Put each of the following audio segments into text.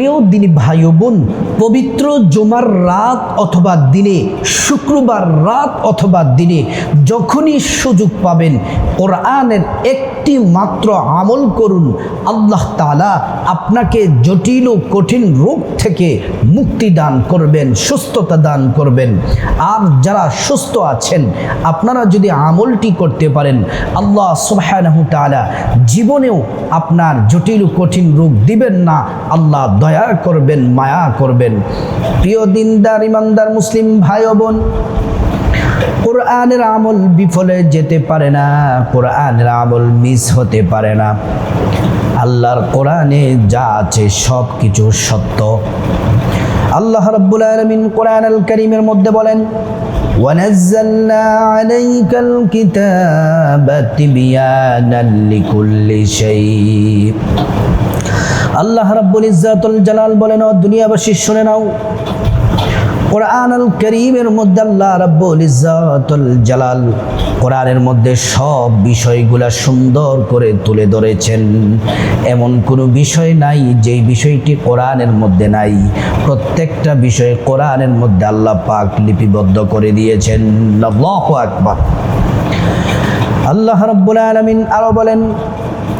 প্রিয় দিনী ভাই বোন, পবিত্র জুমার রাত অথবা দিনে, শুক্রবার রাত অথবা দিনে যখনই সুযোগ পাবেন, কোরআনের একটি মাত্র আমল করুন। আল্লাহ তালা আপনাকে জটিল ও কঠিন রোগ থেকে মুক্তি দান করবেন, সুস্থতা দান করবেন। আর যারা সুস্থ আছেন, আপনারা যদি আমলটি করতে পারেন, আল্লাহ তাআলা জীবনেও আপনার জটিল কঠিন রোগ দিবেন না। আল্লাহ দয়া করবেন মায়া করবেন প্রিয় দিনদার ইমানদার মুসলিম ভাই ও বোন কোরআনের আমল বিফলে যেতে পারে না কোরআনের আমল মিস হতে পারে না আল্লাহর কোরআনে যা আছে সব কিছু সত্য আল্লাহ রাব্বুল আলামিন কোরআন আল কারীমের মধ্যে বলেন ونزلنا عليك الكتاب تبيانا لكل شيء আল্লাহ রাব্বুল ইজ্জাতুল জালাল বলেন, ও দুনিয়াবাসী, শুনে নাও। কোরআন আল করিমের মধ্যে আল্লাহ রাব্বুল ইজ্জাতুল জালাল কোরআনের মধ্যে সব বিষয়গুলা সুন্দর করে তুলে ধরেছেন। এমন কোনো বিষয় নাই, যেই বিষয়টি কোরআনের মধ্যে নাই। প্রত্যেকটা বিষয় কোরআনের মধ্যে আল্লাহ পাক লিপিবদ্ধ করে দিয়েছেন। আল্লাহু আকবার। আল্লাহ রাব্বুল আলামিন আরও বলেন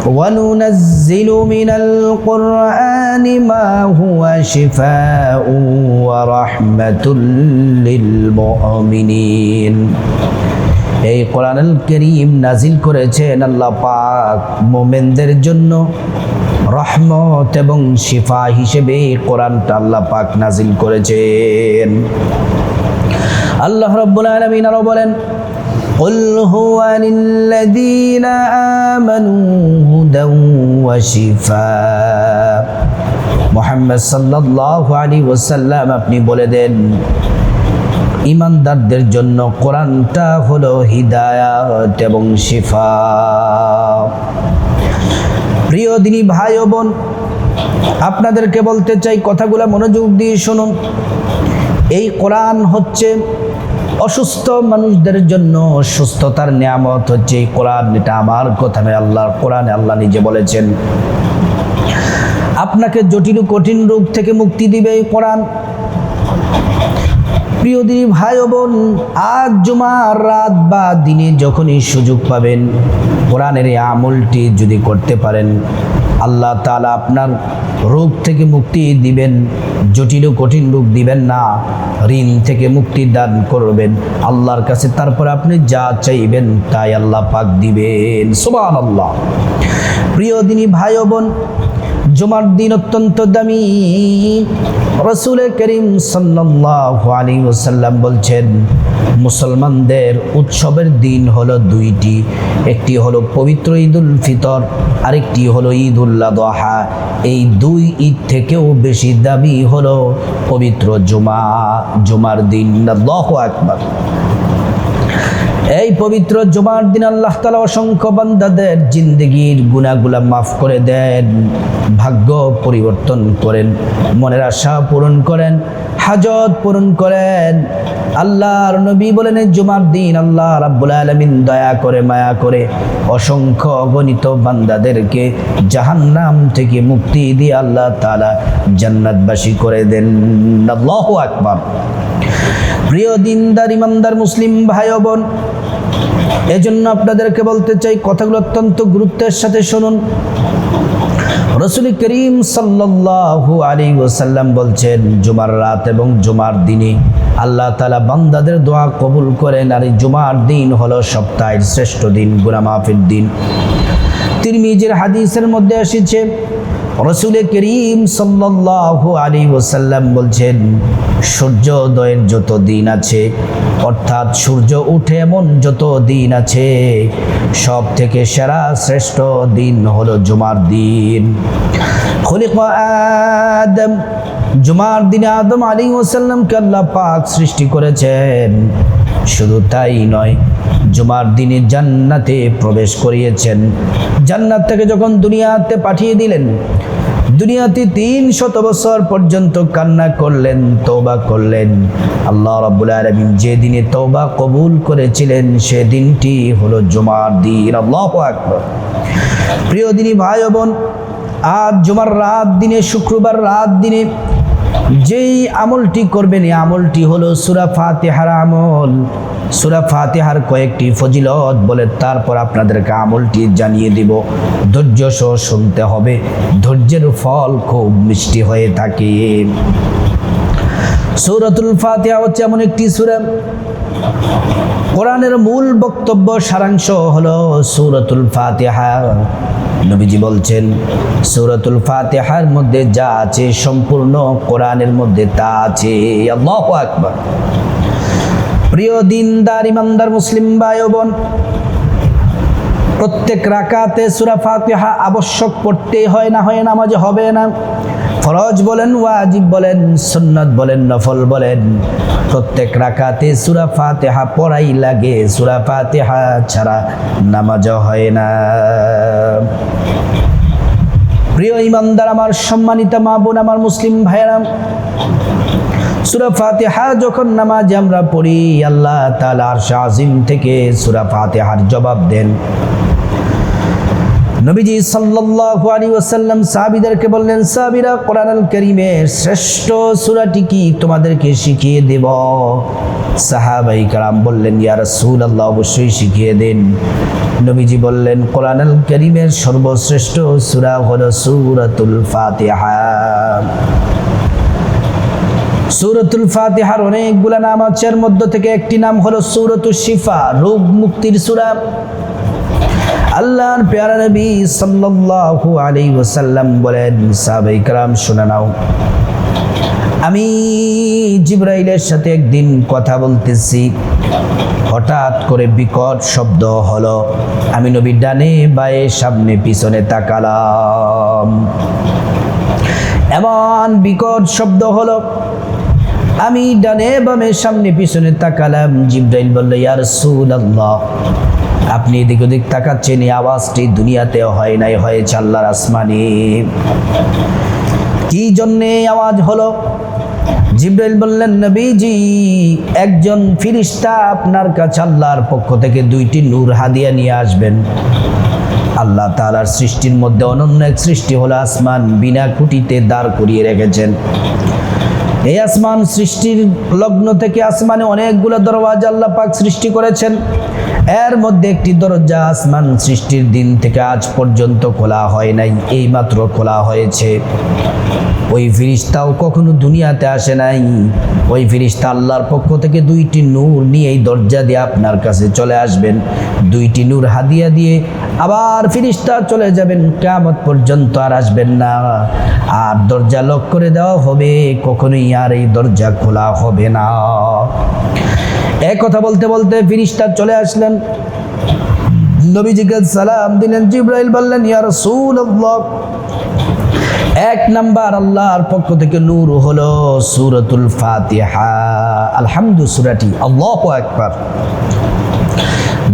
وننزل من القرآن ما هو شفاء ورحمة للمؤمنين এই কোরআনুল করিম নাজিল করেছেন আল্লাহ পাক মোমেনদের জন্য রহমত এবং শিফা হিসেবে কোরআনটা আল্লাহ পাক নাজিল করেছেন আল্লাহ রব্বুল আলমিন আরো বলেন قل هو للذين آمنوا هدى وشفاء মোহাম্মদ সাল্লাল্লাহু আলাইহি ওয়াসাল্লাম আপনি বলে দেন ইমানদারদের জন্য কোরআনটা হলো হিদায়াত এবং শিফা প্রিয় দিনী ভাই ও বোন আপনাদেরকে বলতে চাই কথাগুলো মনোযোগ দিয়ে শুনুন এই কোরআন হচ্ছে অসুস্থ মানুষদের জন্য সুস্থতার নিয়ামত হচ্ছে এই কোরআন। এটা আমার কথা নয়, আল্লাহর কোরআনে, আল্লাহ নিজে বলেছেন। আপনাকে জটিল কঠিন রোগ থেকে মুক্তি দিবে এই কোরআন। প্রিয় দিনী ভাই বোন, আজ জুমার রাত বা দিনে যখনই সুযোগ পাবেন, কোরআনের আমলটি যদি করতে পারেন আল্লাহ তালা আপনার রোগ থেকে মুক্তি দিবেন, জটিল কঠিন রোগ দিবেন না, ঋণ থেকে মুক্তি দান করবেন, আল্লাহর কাছে তারপর আপনি যা চাইবেন তাই আল্লাহ পাক দিবেন সোমান আল্লাহ প্রিয় দিনী ভাই বোন জুমার দিন অত্যন্ত দামি। রসুল করিম ওয়াসাল্লাম বলছেন, মুসলমানদের উৎসবের দিন হলো দুইটি, একটি হলো পবিত্র ঈদুল ফিতর, আরেকটি হলো ঈদ উল্লাদহা এই দুই ঈদ থেকেও বেশি দাবি হলো পবিত্র জুমা, জুমার দিন। আল্লাহু আকবার। এই পবিত্র জুমার দিন আল্লাহ তালা অসংখ্য বান্দাদের জিন্দগির গুণাগুলা মাফ করে দেন, ভাগ্য পরিবর্তন করেন, মনের আশা পূরণ করেন, হাজত পূরণ করেন। আল্লাহর নবী বলেন জুমার দিন আল্লাহ রাব্বুল আলমিন দয়া করে, মায়া করে অসংখ্য অগণিত বান্দাদেরকে জাহান্নাম থেকে মুক্তি দিয়ে আল্লাহ তালা জান্নাতবাসী করে দেন। আল্লাহু আকবার। প্রিয় দিনদার, ইমানদার, মুসলিম ভাই বোন এজন্য আপনাদেরকে বলতে চাই, কথাগুলো অত্যন্ত গুরুত্বের সাথে শুনুন। রসুল করিম সাল্লাল্লাহু আলাইহি ওয়াসাল্লাম বলছেন, জুমার রাত এবং জুমার দিনে আল্লাহ তাআলা বান্দাদের দোয়া কবুল করেন, আর জুমার দিন হলো সপ্তাহের শ্রেষ্ঠ দিন গুনাহ মাফের দিন। তিরমিজির হাদিসের মধ্যে এসেছে, রসুল করিম সাল্লাল্লাহু আলাইহি ওয়াসাল্লাম বলছেন, সূর্যোদয়ের যত দিন আছে অর্থাৎ সূর্য উঠে এমন যত দিন আছে সব থেকে সেরা শ্রেষ্ঠ দিন হলো জুমার দিন। আদম, জুমার দিনে আদম আলী ওসাল্লামকে আল্লাহ পাক সৃষ্টি করেছেন। শুধু তাই নয়, জুমার দিনে জান্নাতে প্রবেশ করিয়েছেন। জান্নাত থেকে যখন দুনিয়াতে পাঠিয়ে দিলেন দুনিয়াতে তিন শত বছর পর্যন্ত কান্না করলেন তৌবা করলেন। আল্লাহ রাবুল আলমিন যে দিনে তৌবা কবুল করেছিলেন সেদিনটি হলো জুমার দিন। আল্লাহ আকবর। প্রিয় দিনী ভাই বোন, আজ জুমার রাত দিনে, শুক্রবার রাত দিনে যেই আমলটি করবেন, এই আমলটি হলো সুরা ফাতেহার আমল। সুরা ফাতেহার কয়েকটি ফজিলত বলে তারপর আপনাদেরকে আমলটি জানিয়ে দিব। ধৈর্য সহ শুনতে হবে। ধৈর্যের ফল খুব মিষ্টি হয়ে থাকে। সৌরাতুল ফাতিহা হচ্ছে এমন একটি সুরা। কোরআনের মূল বক্তব্য, সারাংশ হলো সৌরাতুল ফাতিহা। নবীজি বলছেন, সৌরাতুল ফাতেহার মধ্যে যা আছে সম্পূর্ণ কোরআনের মধ্যে তা আছে। প্রিয় আকবার। প্রিয় দিনদার, ইমানদার মুসলিম ভাই বোন প্রত্যেক রাকাতে সুরা ফাতিহা আবশ্যক পড়তেই হয় না, হয় নামাজে হবে না। ফরজ বলেন, ওয়াজিব বলেন, সুন্নত বলেন, নফল বলেন। প্রত্যেক রাকাতে সুরা ফাতিহা পড়াই লাগে। সুরা ফাতিহা ছাড়া নামাজ হয় না। প্রিয় ইমানদার, আমার সম্মানিত মা বোন, আমার মুসলিম ভাইয়েরা, সুরা ফাতিহা যখন নামাজ আমরা পড়ি, আল্লাহ আরশ আজিম থেকে সুরা ফাতিহার জবাব দেন। নবীজি সাল্লাল্লাহু আলাইহি ওয়াসাল্লাম সাহাবীদেরকে বললেন, সাহাবীরা, কোরআনুল কারীমের শ্রেষ্ঠ সূরাটি কি তোমাদেরকে শিখিয়ে দেব? সাহাবাই কারাম বললেন, ইয়া রাসূলুল্লাহ, অবশ্যই শিখিয়ে দেন। নবীজি বললেন, কোরআনুল কারীমের সর্বশ্রেষ্ঠ সূরা হলো সূরাতুল ফাতিহা। সূরাতুল ফাতিহার অনেকগুলো নাম আছে, এর মধ্য থেকে একটি নাম হলো সূরাতুশ শিফা, রোগ মুক্তির সূরা। আল্লাহর পেয়ারা নবী সাল্লাল্লাহু আলাইহি ওয়াসাল্লাম বলেন সাহাবাই کرام শুনে নাও আমি জিব্রাইলের সাথে একদিন কথা বলতেছি হঠাৎ করে বিকট শব্দ হলো আমি নবী ডানে বায়ে সামনে পিছনে তাকালাম এমন বিকট শব্দ হলো আমি ডানে বামে সামনে পিছনে তাকালাম। জিব্রাইল বলল, ইয়া রাসূলুল্লাহ, আপনি এদিক ওদিক তাকাচ্ছেন, এই আওয়াজটি দুনিয়াতে হয় নাই, হয়েছে আল্লাহর আসমানে। কি জন্যে আওয়াজ হলো? জিব্রাইল বললেন, নবীজি, একজন ফিরিস্তা আপনার কাছে আল্লাহর পক্ষ থেকে দুইটি নূর হাদিয়া নিয়ে আসবেন। আল্লাহ তাআলার সৃষ্টির মধ্যে অনন্য এক সৃষ্টি হলো আসমান, বিনা খুঁটিতে দাঁড় করিয়ে রেখেছেন। এই আসমান সৃষ্টির লগ্ন থেকে আসমানে অনেকগুলো দরওয়াজা আল্লাহ পাক সৃষ্টি করেছেন। এর মধ্যে একটি দরজা আসমান সৃষ্টির দিন থেকে আজ পর্যন্ত খোলা হয় নাই এই মাত্র খোলা হয়েছে। ওই ফিরিস্তাও কখনো দুনিয়াতে আসে নাই। ওই ফিরিস্তা আল্লাহর পক্ষ থেকে দুইটি নূর নিয়ে এই দরজা দিয়ে আপনার কাছে চলে আসবেন। দুইটি নূর হাদিয়া দিয়ে আবার ফিরিস্তা চলে যাবেন কেমত পর্যন্ত আর আসবেন না। আর দরজা লক করে দেওয়া হবে, কখনোই আর এই দরজা খোলা হবে না। এক কথা বলতে বলতে ফিরিস্তা চলে আসলেন। নবীজিকে সালাম দিলেন, জিব্রাইল বললেন, ইয়া রাসূলুল্লাহ। এক নাম্বার আল্লাহর পক্ষ থেকে নূর হলো সূরাতুল ফাতিহা। আলহামদু সূরাটি, আল্লাহু আকবার।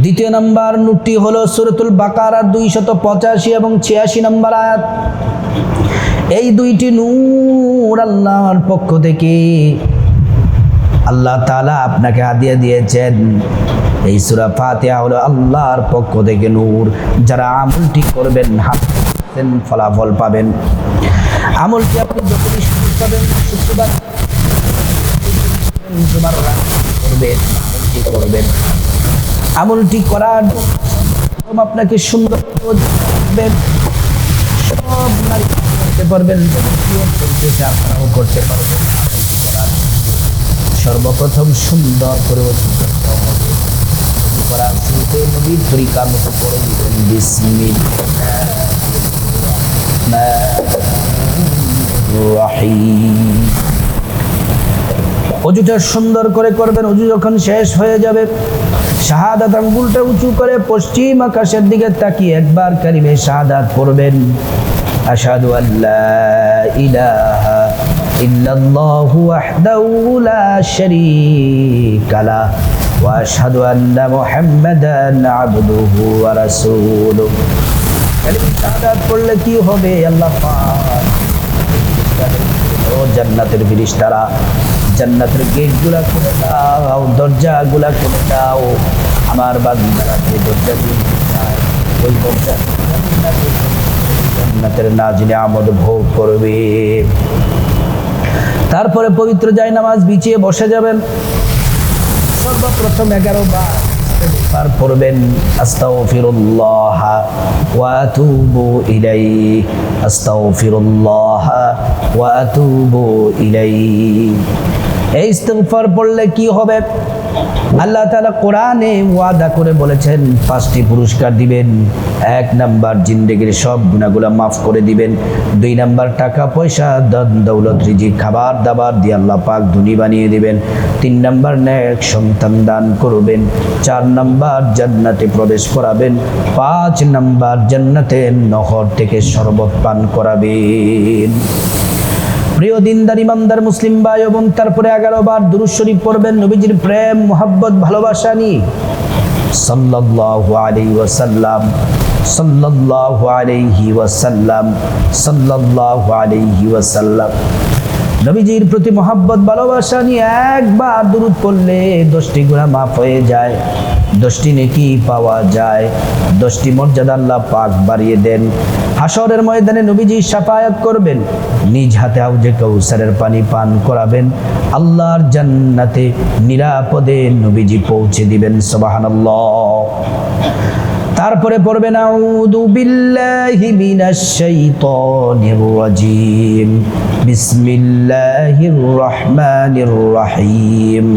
দ্বিতীয় নাম্বার নূরটি হলো সূরাতুল বাকারা দুইশত পঁচাশি এবং ছিয়াশি নাম্বার আয়াত। এই দুইটি নূর আল্লাহর পক্ষ থেকে আল্লাহ তাআলা আপনাকে হাদিয়া দিয়েছেন। এই সূরা ফাতিহা হলো আল্লাহর পক্ষ থেকে নূর। যারা আমলটি করবেন হাতেন ফলাফল পাবেন। আমলটি আপনি যখনই সুযোগ পাবেন, শুক্রবার করবেন আমলটি করবেন। আমলটি করার আপনাকে সুন্দর সব নারী করতে পারবেন আপনারাও করতে পারবেন। সর্বপ্রথম সুন্দর করে করতে হবে। করার শুরুতে নবীর মতো করে দিবেন সুন্দর করে করবেন, অজু যখন শেষ হয়ে যাবে শাহাদাত আঙ্গুলটা উঁচু করে পশ্চিম আকাশের দিকে তাকিয়ে একবার কারিমে শাহাদাত পড়বেন। আশহাদু আল্লা ইলাহা ইল্লাল্লাহু কি হবে? আল্লাহ ও জান্নাতের ফিরিস্তারা জান্নাতের গেটগুলা খুলে দাও, দরজাগুলা খুলে দাও। আমার বান্দারা যে দরজা ওই নাজিনে আমদ ভোগ করবে। তারপরে পবিত্র যায় নামাজ, বিছিয়ে বসে যাবেন। সর্বপ্রথম এগারো বার পার পড়বেন, আস্তাগফিরুল্লাহ ওয়া আতুবু ইলাইহি, আস্তাগফিরুল্লাহ ওয়া আতুবু ইলাইহি। এই ইস্তিগফার পড়লে কি হবে? আল্লাহ তাআলা কোরআনে ওয়াদা করে বলেছেন, পাঁচটি পুরস্কার দিবেন, এক নাম্বার জিন্দেগির সব গুণাগুলা মাফ করে দিবেন, দুই নাম্বার টাকা, পয়সা, ধন, দৌলত, রিজিক, খাবার, দাবার দিয়ে আল্লাহ পাক ধনী বানিয়ে দিবেন, তিন নাম্বার নেক সন্তান দান করবেন, চার নাম্বার জান্নাতে প্রবেশ করাবেন, পাঁচ নাম্বার জান্নাতের নহর থেকে শরবত পান করাবেন। প্রিয় দিনদার, ইমানদার মুসলিম ভাই এবং তারপরে এগারো বার দুরুদ শরীফ পড়বেন, নবীজির প্রেম, মোহাব্বত, ভালোবাসা নিয়ে। সাল্লাল্লাহু আলাইহি ওয়াসাল্লাম, সাল্লাল্লাহু আলাইহি ওয়াসাল্লাম, সাল্লাল্লাহু আলাইহি ওয়াসাল্লাম। নবীজির প্রতি মোহাব্বত, ভালোবাসা নিয়ে একবার দুরুদ পড়লে দশটি গুণা মাফ হয়ে যায়। দশটি নেকি পাওয়া যায়। দশটি মর্যাদা আল্লাহ পাক বাড়িয়ে দেন। হাসরের ময়দানে নবীজি সাফায়াত করবেন। নিজ হাতে আউজে কৌসারের পানি পান করাবেন। আল্লাহর জান্নাতে নিরাপদে নবীজি পৌঁছে দিবেন, সুবহানাল্লাহ। তারপরে পড়বেন আউযু বিল্লাহি মিনাশ শাইতানির রাজিম বিসমিল্লাহির রহমানির রহিম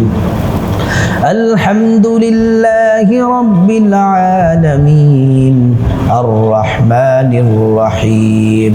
الحمد لله رب العالمين الرحمن الرحيم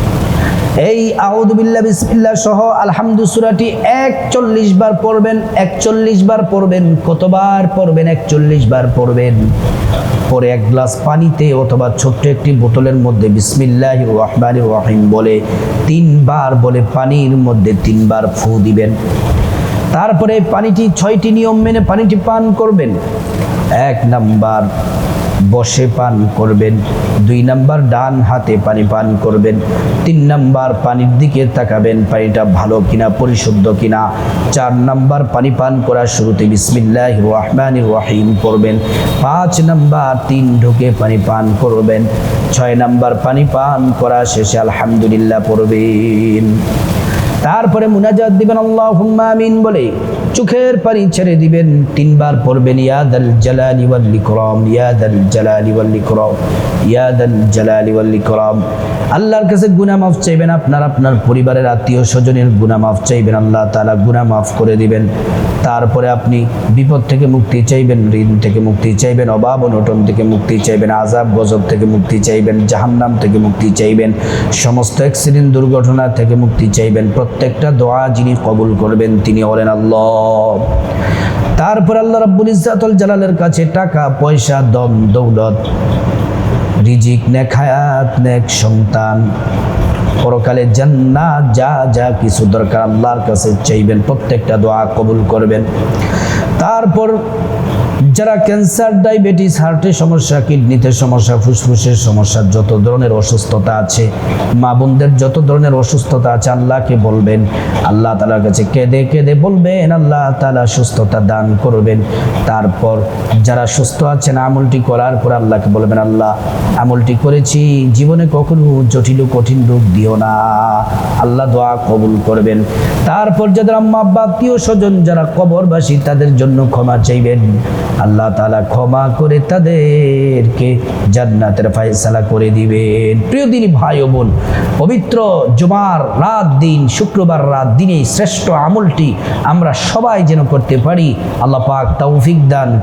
এই আউদুবিল্লাহ বিসমিল্লাহ সহ আলহামদু সুরাটি একচল্লিশ বার পড়বেন, একচল্লিশ বার পড়বেন, কতবার পড়বেন, একচল্লিশ বার পড়বেন? পরে এক গ্লাস পানিতে অথবা ছোট্ট একটি বোতলের মধ্যে বিসমিল্লাহ রহমান রহিম বলে তিনবার বলে পানির মধ্যে তিনবার ফু দিবেন। তারপরে পানিটি ছয়টি নিয়ম মেনে পানিটি পান করবেন। এক নাম্বার বসে পান করবেন। দুই নাম্বার ডান হাতে পানি পান করবেন। তিন নাম্বার পানির দিকে তাকাবেন, পানিটা ভালো কিনা, পরিশুদ্ধ কিনা। চার নাম্বার পানি পান করার শুরুতে বিসমিল্লাহ রহমান রহিম করবেন। পাঁচ নাম্বার তিন ঢুকে পানি পান করবেন। ছয় নাম্বার পানি পান করা শেষে আলহামদুলিল্লাহ পড়বেন। তারপরে মুনাজাত দিবেন আল্লাহ আমিন বলে চোখের পানি ছেড়ে দিবেন। তিনবার পড়বেন ইয়াদাল জালালি ওয়াল ইকরাম ইয়াদাল জালালি ওয়াল ইকরাম ইয়াদাল জালালি ওয়াল ইকরাম। আল্লাহর কাছে গুনাহ মাফ চাইবেন আপনার আপনার পরিবারের আত্মীয় স্বজনের গুনাহ মাফ চাইবেন। আল্লাহ তাআলা গুনাহ মাফ করে দিবেন। তারপরে আপনি বিপদ থেকে মুক্তি চাইবেন, ঋণ থেকে মুক্তি চাইবেন, অভাব অনটন থেকে মুক্তি চাইবেন আজাব গজব থেকে মুক্তি চাইবেন, জাহান্নাম থেকে মুক্তি চাইবেন, সমস্ত অ্যাক্সিডেন্ট দুর্ঘটনা থেকে মুক্তি চাইবেন। প্রত্যেকটা দোয়া যিনি কবুল করবেন তিনি হলেন আল্লাহ। তারপর আল্লাহ রাব্বুল ইজ্জাতুল জালালের কাছে টাকা, পয়সা, দম, দৌলত, রিজিক, নেক হায়াত, নেক সন্তান। পরকালে জান্নাত, যা যা কিছু দরকার আল্লাহর কাছে চাইবেন, প্রত্যেকটা দোয়া কবুল করবেন। তারপর যারা ক্যান্সার, ডায়াবেটিস, হার্টের সমস্যা, কিডনিতে সমস্যা, ফুসফুসের সমস্যা, যত ধরনের অসুস্থতা আছে, মা বোনদের যত ধরনের অসুস্থতা আছে, আল্লাহকে বলবেন, আল্লাহ তালার কাছে কেঁদে কেঁদে বলবেন, আল্লাহ তালা সুস্থতা দান করবেন। তারপর যারা সুস্থ আছেন, আমলটি করার পর আল্লাহকে বলবেন, আল্লাহ, আমলটি করেছি, জীবনে কখনো জটিল কঠিন রূপ দিও না। আল্লাহ দোয়া কবুল করবেন। তারপর যাদের আম্মা আত্মীয় স্বজন যারা কবরবাসী, তাদের জন্য ক্ষমা চাইবেন। আল্লাহ তালা ক্ষমা করে তাদেরকে জান্নাতের ফায়সালা করে দিবেন। প্রিয় দিনী ভাই ও বোন, পবিত্র জুমার রাত দিন, শুক্রবার রাত দিনে শ্রেষ্ঠ আমলটি আমরা সবাই যেন করতে পারি। আল্লাহ পাক তৌফিক দান